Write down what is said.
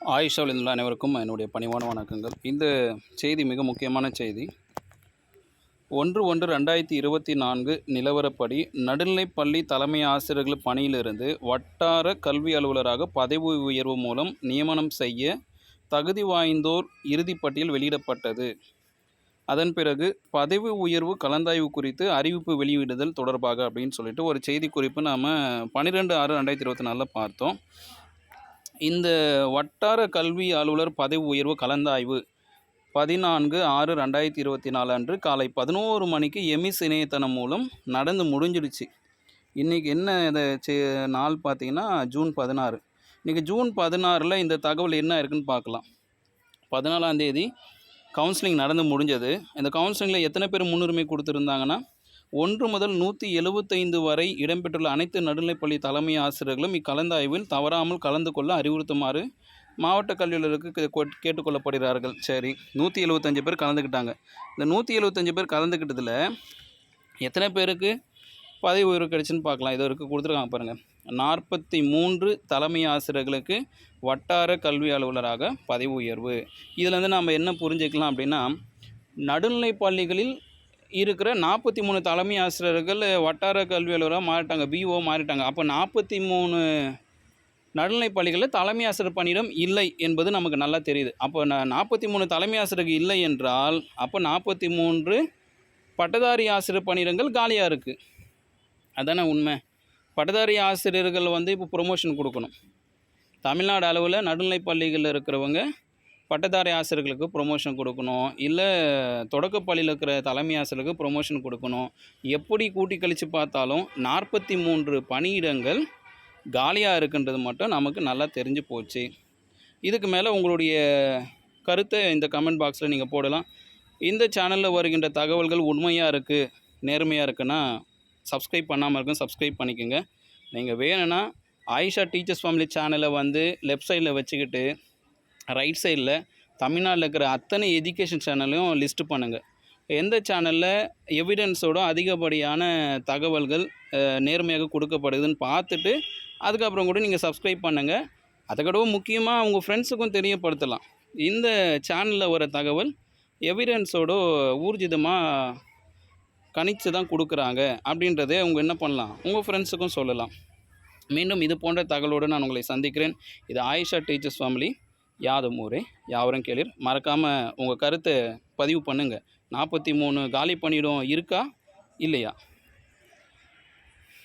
ஆயிஷாவில் உள்ள அனைவருக்கும் என்னுடைய பணிவான வணக்கங்கள். இந்த செய்தி மிக முக்கியமான செய்தி. ஒன்று ஒன்று ரெண்டாயிரத்தி இருபத்தி நான்கு நிலவரப்படி நடுநிலைப்பள்ளி தலைமை ஆசிரியர்கள் பணியிலிருந்து வட்டார கல்வி அலுவலராக பதவி உயர்வு மூலம் நியமனம் செய்ய தகுதி வாய்ந்தோர் இறுதிப்பட்டியல் வெளியிடப்பட்டது. அதன் பிறகு பதவி உயர்வு கலந்தாய்வு குறித்து அறிவிப்பு வெளியிடுதல் தொடர்பாக அப்படின்னு சொல்லிட்டு ஒரு செய்தி குறிப்பு நாம் பன்னிரெண்டு ஆறு ரெண்டாயிரத்தி இருபத்தி நாலில் பார்த்தோம். இந்த வட்டார கல்வி அலுவலர் பதவி உயர்வு கலந்தாய்வு பதினான்கு ஆறு ரெண்டாயிரத்தி இருபத்தி நாலு அன்று காலை பதினோரு மணிக்கு எமிஸ் இணையதளம் மூலம் நடந்து முடிஞ்சிடுச்சு. இன்றைக்கி என்ன இதை செ நாள் பார்த்தீங்கன்னா ஜூன் பதினாறு. இன்றைக்கி ஜூன் பதினாறில் இந்த தகவல் என்ன இருக்குன்னு பார்க்கலாம். பதினாலாம் தேதி கவுன்சிலிங் நடந்து முடிஞ்சது. இந்த கவுன்சிலிங்கில் எத்தனை பேர் முன்னுரிமை கொடுத்துருந்தாங்கன்னா ஒன்று முதல் நூற்றி எழுபத்தைந்து வரை இடம்பெற்றுள்ள அனைத்து நடுநிலைப்பள்ளி தலைமை ஆசிரியர்களும் இக்கலந்தாய்வில் தவறாமல் கலந்து கொள்ள அறிவுறுத்துமாறு மாவட்ட கல்வியாளருக்கு கொட்- கேட்டுக்கொள்ளப்படுகிறார்கள். சரி நூற்றி எழுபத்தஞ்சு பேர் கலந்துக்கிட்டாங்க. இந்த நூற்றி எழுபத்தஞ்சு பேர் கலந்துக்கிட்டதில் எத்தனை பேருக்கு பதவி உயர்வு கிடைச்சுன்னு பார்க்கலாம். இது வரைக்கும் கொடுத்துருக்காங்க பாருங்கள் நாற்பத்தி மூன்று தலைமை ஆசிரியர்களுக்கு வட்டார கல்வி அலுவலராக பதவி உயர்வு. இதில் வந்து நாம் என்ன புரிஞ்சுக்கலாம் அப்படின்னா நடுநிலை பள்ளிகளில் இருக்கிற நாற்பத்தி மூணு தலைமை ஆசிரியர்கள் வட்டார கல்வி அலுவலராக மாறிட்டாங்க பிஓ மாறிட்டாங்க. அப்போ நாற்பத்தி மூணு நடுநிலைப் பள்ளிகளில் தலைமை ஆசிரியர் பணியிடம் இல்லை என்பது நமக்கு நல்லா தெரியுது. அப்போ நான் நாற்பத்தி மூணு தலைமை ஆசிரியர்கள் இல்லை என்றால் அப்போ நாற்பத்தி மூன்று பட்டதாரி ஆசிரியர் பணியிடங்கள் காலியாக இருக்குது அதானே உண்மை. பட்டதாரி ஆசிரியர்கள் வந்து இப்போ ப்ரொமோஷன் கொடுக்கணும். தமிழ்நாடு அளவில் நடுநிலைப் பள்ளிகளில் இருக்கிறவங்க பட்டதாரி ஆசிரியர்களுக்கு ப்ரொமோஷன் கொடுக்கணும். இல்லை தொடக்கப்பள்ளியில் இருக்கிற தலைமை ஆசிரியருக்கு ப்ரொமோஷன் கொடுக்கணும். எப்படி கூட்டி கழித்து பார்த்தாலும் நாற்பத்தி மூன்று பணியிடங்கள் காலியாக இருக்குன்றது மட்டும் நமக்கு நல்லா தெரிஞ்சு போச்சு. இதுக்கு மேலே உங்களுடைய கருத்தை இந்த கமெண்ட் பாக்ஸில் நீங்கள் போடலாம். இந்த சேனலில் வருகின்ற தகவல்கள் உண்மையாக இருக்குது நேர்மையாக இருக்குன்னா சப்ஸ்கிரைப் பண்ணாமல் இருக்கும் சப்ஸ்கிரைப் பண்ணிக்கோங்க. நீங்கள் வேணும்னா ஆயிஷா டீச்சர்ஸ் ஃபேமிலி சேனலை வந்து லெஃப்ட் சைடில் வச்சுக்கிட்டு ரைட் சைடில் தமிழ்நாட்டில் இருக்கிற அத்தனை எஜுகேஷன் சேனலையும் லிஸ்ட்டு பண்ணுங்கள் எந்த சேனலில் எவிடன்ஸோட அதிகப்படியான தகவல்கள் நேர்மையாக கொடுக்கப்படுதுன்னு பார்த்துட்டு அதுக்கப்புறம் கூட நீங்கள் சப்ஸ்கிரைப் பண்ணுங்கள் அதை முக்கியமாக உங்கள் ஃப்ரெண்ட்ஸுக்கும் தெரியப்படுத்தலாம். இந்த சேனலில் வர தகவல் எவிடன்ஸோட ஊர்ஜிதமாக கணிச்சு தான் கொடுக்குறாங்க அப்படின்றத அவங்க என்ன பண்ணலாம்? உங்கள் ஃப்ரெண்ட்ஸுக்கும் சொல்லலாம். மீண்டும் இது போன்ற தகவலோடு நான் உங்களை சந்திக்கிறேன். இது ஆயிஷா டீச்சர்ஸ் ஃபேமிலி யாதும் ஊரே யாவரும் கேளிர். மறக்காமல் உங்கள் கருத்தை பதிவு பண்ணுங்கள் நாற்பத்தி மூணு காலி பணியிடம் இருக்கா? இல்லையா?